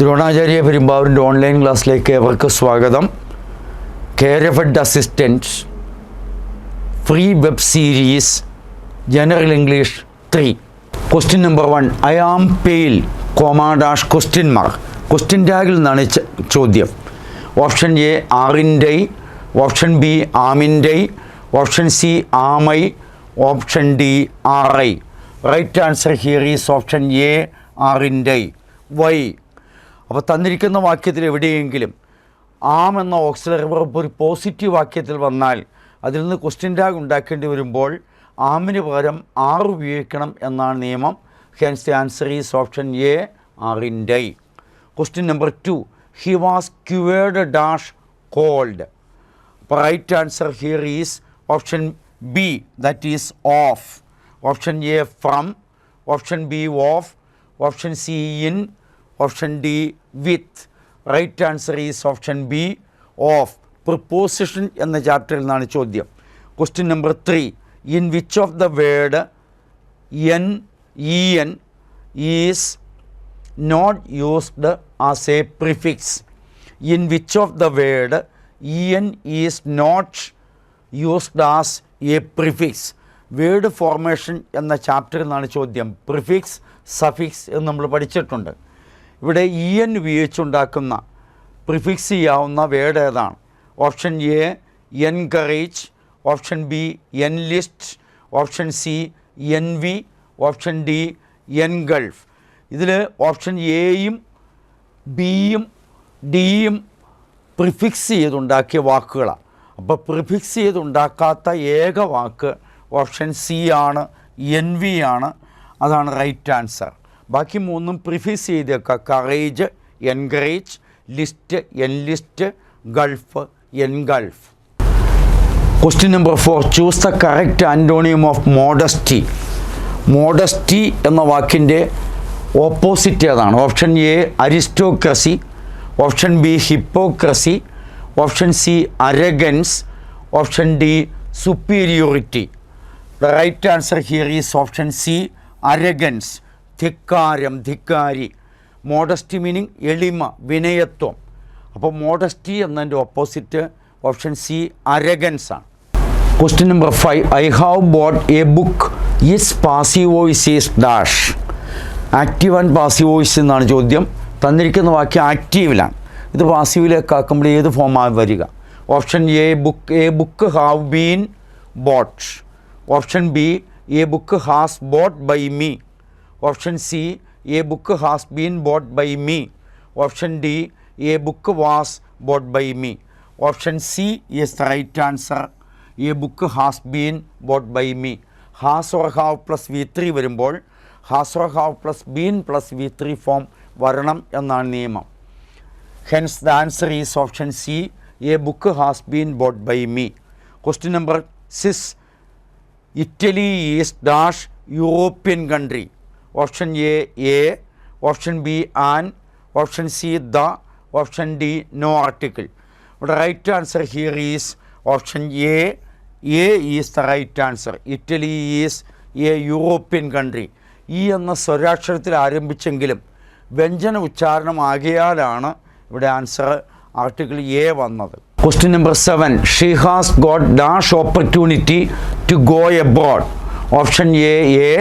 Dronacharya പെരുമ്പാവൂരിന്റെ online ക്ലാസ്സിലേക്ക് അവർക്ക് സ്വാഗതം. കെയർഫഡ് assistant free web series general English three question number one I am pale comma dash question mark question ടാഗിൽ നിന്നാണ് ചോദ്യം. Option A aren't I option B amn't I option C am I option D are I right answer here is option A aren't I why അപ്പോൾ തന്നിരിക്കുന്ന വാക്യത്തിൽ എവിടെയെങ്കിലും am എന്ന auxiliary verb ഒരു positive വാക്യത്തിൽ വന്നാൽ അതിൽ നിന്ന് ക്വസ്റ്റ്യൻ ടാഗ് ഉണ്ടാക്കേണ്ടി വരുമ്പോൾ ആമിന് പകരം ആർ ഉപയോഗിക്കണം എന്നാണ് നിയമം. Hence the answer is option A aren't I question number two he was cured dash cold അപ്പോൾ right answer here is option B that is of option A from option B of option C in option D with. Right answer is option B of preposition എന്ന ചാപ്റ്ററിൽ നിന്നാണ് ചോദ്യം. Question number three in which of the word en E N is not used as a prefix in which of the word E N is not used as a prefix word formation എന്ന ചാപ്റ്ററിൽ നിന്നാണ് ചോദ്യം. Prefix suffix എന്ന് നമ്മൾ പഠിച്ചിട്ടുണ്ട്. ഇവിടെ E N ഉപയോഗിച്ചുണ്ടാക്കുന്ന prefix ചെയ്യാവുന്ന വേർഡ് ഏതാണ്? Option A encourage option B enlist option C envy option D engulf ഇതിൽ ഓപ്ഷൻ എയും ബിയും ഡിയും പ്രിഫിക്സ് ചെയ്തുണ്ടാക്കിയ വാക്കുകളാണ് അപ്പോൾ പ്രിഫിക്സ് ചെയ്തുണ്ടാക്കാത്ത ഏക വാക്ക് ഓപ്ഷൻ സി ആണ് എൻ വി ആണ്. അതാണ് റൈറ്റ് ആൻസർ ബാക്കി മൂന്നും പ്രിഫീസ് ചെയ്തേക്കുക courage encourage list enlist gulf engulf question number four choose the correct antonym of modesty modesty എന്ന വാക്കിന്റെ ഓപ്പോസിറ്റ് ഏതാണ്? Option A aristocracy option B hypocrisy option C arrogance option D superiority the right answer here is option C arrogance ധിക്കാരം ധിക്കാരി. Modesty meaning എളിമ വിനയത്വം. അപ്പോൾ modesty എന്നതിന്റെ opposite option C arrogance ആണ്. Question number five I have bought a book is passive voice is dash active and passive voice എന്നാണ് ചോദ്യം. തന്നിരിക്കുന്ന വാക്യം ആക്റ്റീവിലാണ് ഇത് പാസീവിലേക്ക് ആക്കുമ്പോൾ ഏത് ഫോമാണ് വരിക? Option A book a book have been bought option B a book has bought by me option C a book has been bought by me option D a book was bought by me option C is the right answer a book has been bought by me has or have plus V three വരുമ്പോൾ has or have plus been plus V three form വരണം എന്നാണ് നിയമം. Hence the answer is option C a book has been bought by me question number six Italy is dash European country option A a. Option B an. Option C the. Option D no article. ഇവിടെ right answer here is option A a is the right answer. Italy is a European country. E എന്ന സ്വരാക്ഷരത്തിൽ ആരംഭിച്ചെങ്കിലും വ്യഞ്ജന ഉച്ചാരണം ആകിയാലാണ് ഇവിടെ answer article A വന്നത്. Question number seven. She has got dash opportunity to go abroad. Option A a.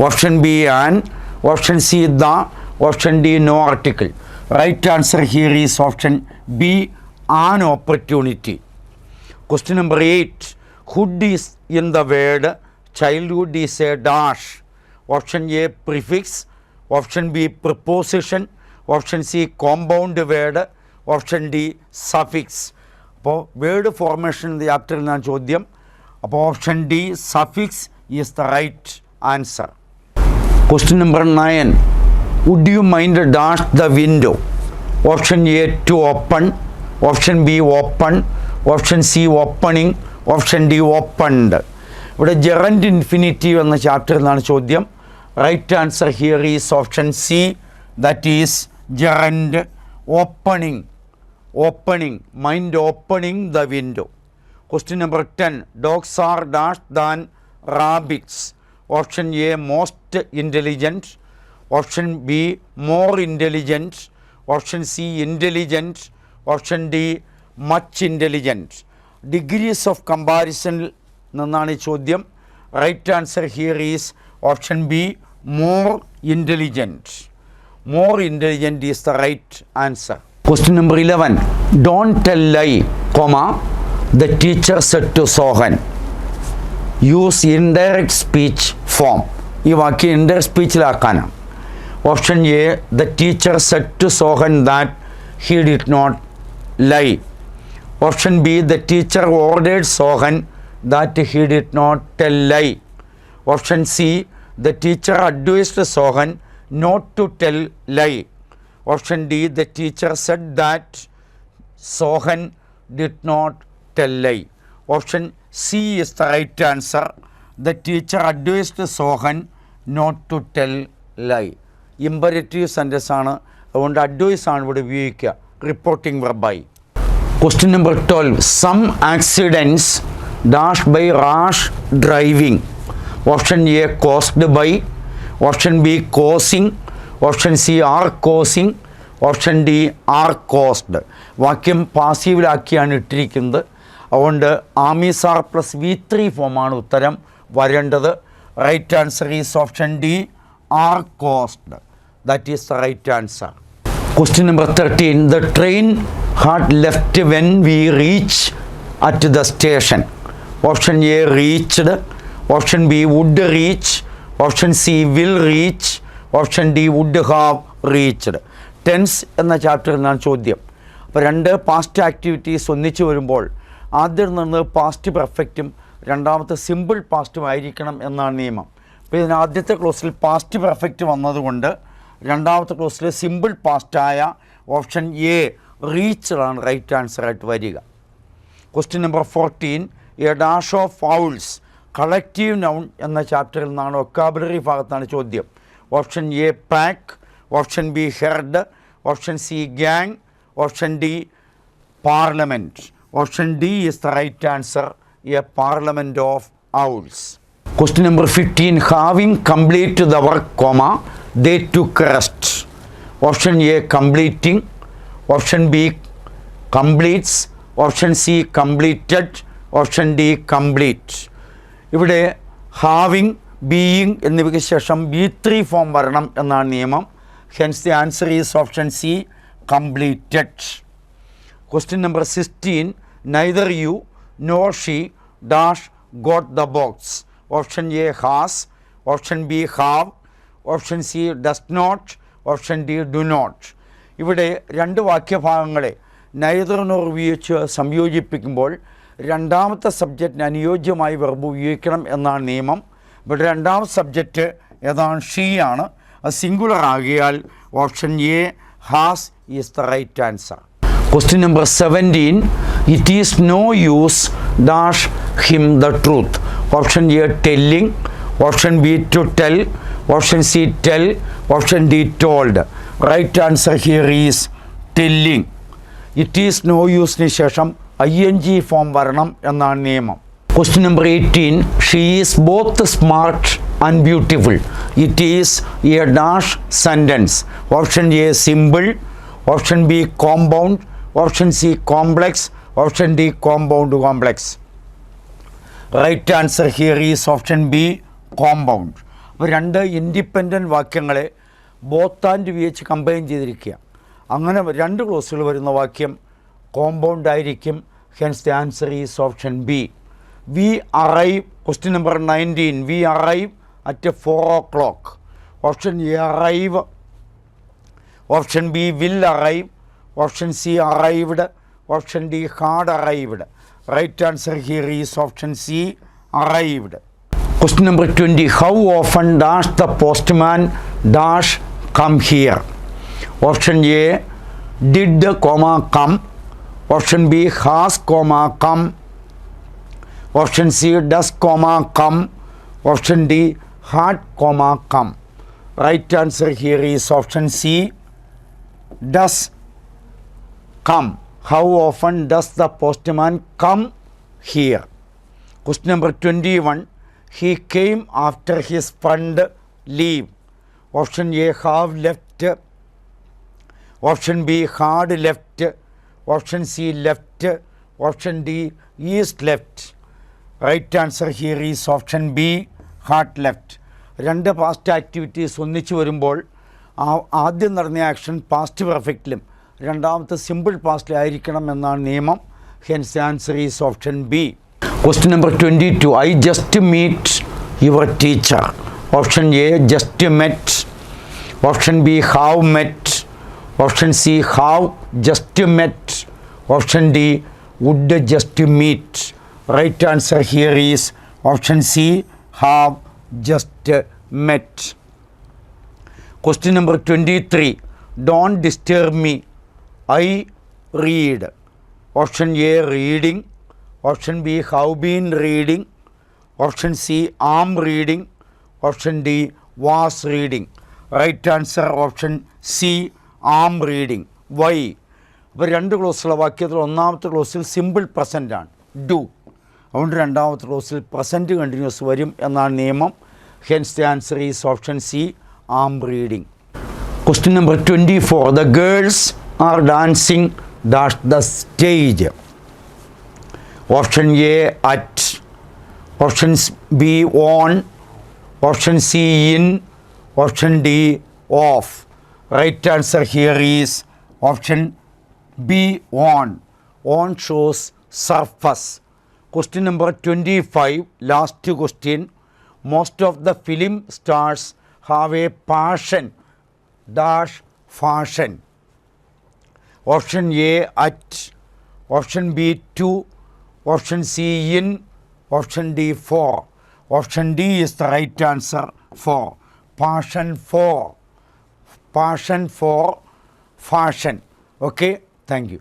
Option B an option C the option D no article right answer here is option B an opportunity question number eight hood is in the word childhood is a dash option A prefix option B preposition option C compound word option D suffix അപ്പോൾ word formation ചാപ്റ്ററിൽ നിന്നാണ് ചോദ്യം. അപ്പോൾ option D suffix is the right answer question number nine would you mind dash the window option A to open option B open option C opening option D opened ഇവിടെ gerund infinitive എന്ന ചാപ്റ്ററിൽ നിന്നാണ് ചോദ്യം. Right answer here is option C that is gerund opening opening mind opening the window question number ten dogs are dash than rabbits option A most intelligent option B more intelligent option C intelligent option D much intelligent degrees of കമ്പാരിസണിൽ നിന്നാണ് ഈ ചോദ്യം. Right answer here is option B more intelligent more intelligent is the right answer question number eleven don't tell lie comma the teacher said to Sohan use indirect speech form ഈ വാക്യം indirect സ്പീച്ചിലാക്കാനാണ് option A the teacher said to Sohan that he did not lie option B the teacher ordered Sohan that he did not tell lie option C the teacher advised Sohan not to tell lie option D the teacher said that Sohan did not tell lie option C is the right answer the teacher advised Sohan not to tell lie imperative sentence ആണ്. അതുകൊണ്ട് advise ആണ് ഇവിടെ ഉപയോഗിക്കുക. Reporting വെർബായി question number twelve some accidents dash by rash driving option A caused by option B causing option C are causing option D are caused വാക്യം പാസീവിലാക്കിയാണ് ഇട്ടിരിക്കുന്നത്. അതുകൊണ്ട് am is are plus V three ഫോമാണ് ഉത്തരം വരേണ്ടത്. Right answer is option D are caused that is the right answer question number thirteen the train had left when we reach at the station option A reached option B would reach option C will reach option D would have reached tense എന്ന ചാപ്റ്ററിൽ നിന്നാണ് ചോദ്യം. അപ്പോൾ രണ്ട് past activities ഒന്നിച്ചു വരുമ്പോൾ ആദ്യം നിന്ന് പാസ്റ്റ് പെർഫെക്റ്റും രണ്ടാമത്തെ സിമ്പിൾ പാസ്റ്റും ആയിരിക്കണം എന്നാണ് നിയമം. അപ്പോൾ ഇതിന് ആദ്യത്തെ ക്ലോസിൽ പാസ്റ്റ് പെർഫെക്റ്റ് വന്നതുകൊണ്ട് രണ്ടാമത്തെ ക്ലോസിൽ സിമ്പിൾ പാസ്റ്റായ ഓപ്ഷൻ എ റീച്ചാണ് റൈറ്റ് ആൻസർ ആയിട്ട് വരിക. Question number fourteen a dash of owls collective noun എന്ന ചാപ്റ്ററിൽ നിന്നാണ് ഒക്കാബുലറി ഭാഗത്താണ് ചോദ്യം. Option A pack option B herd option C gang option D parliament option D is the right answer a parliament of owls question number fifteen having complete the work comma they took rest option A completing option B completes option C completed option D complete ഇവിടെ having being എന്നിവയ്ക്ക് ശേഷം B three form വരണം എന്നാണ് നിയമം. Hence the answer is option C completed question number sixteen neither you nor she dash got the box option A has option B have option C does not option D do not ഇവിടെ രണ്ട് വാക്യഭാഗങ്ങളെ neither nor ഉപയോഗിച്ച് സംയോജിപ്പിക്കുമ്പോൾ രണ്ടാമത്തെ സബ്ജക്റ്റിന് അനുയോജ്യമായി verb ഉപയോഗിക്കണം എന്നാണ് നിയമം. ഇവിടെ രണ്ടാമത്തെ സബ്ജക്റ്റ് ഏതാണ്? ഷീ ആണ്. അത് singular ആകിയാൽ option A has is the right answer question number seventeen it is no use dash him the truth option A telling option B to tell option C tell option D told right answer here is telling it is no യൂസിന് ശേഷം I N G form വരണം എന്നാണ് നിയമം. Question number eighteen she is both smart and beautiful it is a dash sentence option A simple option B compound option C complex option D compound complex. Right answer here is option B compound. അപ്പോൾ രണ്ട് independent വാക്യങ്ങളെ both and വി എച്ച് combine ചെയ്തിരിക്കുക. അങ്ങനെ രണ്ട് ക്ലോസുകൾ വരുന്ന വാക്യം കോമ്പൗണ്ട് ആയിരിക്കും. Hence the answer is option B we arrive question number nineteen we arrive at four o'clock option A arrive option B will arrive Option C arrived. Option D hard arrived. Right answer here is option C arrived. Question number 20. How often does the postman dash come here? Option A did the comma come? Option B has comma come? Option C does comma come? Option D had comma come? Right answer here is option C does come how often does the postman come here question number twenty one he came after his friend leave option A have left option B had left option C left option D is left right answer here is option B had left രണ്ട് past activities ഒന്നിച്ചു വരുമ്പോൾ ആദ്യം നടന്ന action past പെർഫെക്റ്റിലും രണ്ടാമത്തെ simple പാസ്റ്റിലായിരിക്കണം എന്നാണ് നിയമം. Hence answer is option B question number twenty two I just meet your teacher option A just met option B have met option C have just met option D would just meet right answer here is option C have just met question number twenty three don't disturb me I read. Option A reading option B have been reading option C am reading option D was reading right answer option C am reading why. അപ്പോൾ രണ്ട് ക്ലോസുള്ള വാക്യത്തിൽ ഒന്നാമത്തെ ക്ലോസിൽ simple പ്രസന്റാണ് do. അതുകൊണ്ട് രണ്ടാമത്തെ ക്ലോസിൽ present continuous വരും എന്നാണ് നിയമം. Hence the answer is option C am reading question number twenty four the girls are dancing dash the stage option A at option B on option C in option D of right answer here is option B on on shows surface question number twenty five last question most of the film stars have a passion dash fashion option A at option B to option C in option D for option D is the right answer for passion for passion for fashion okay thank you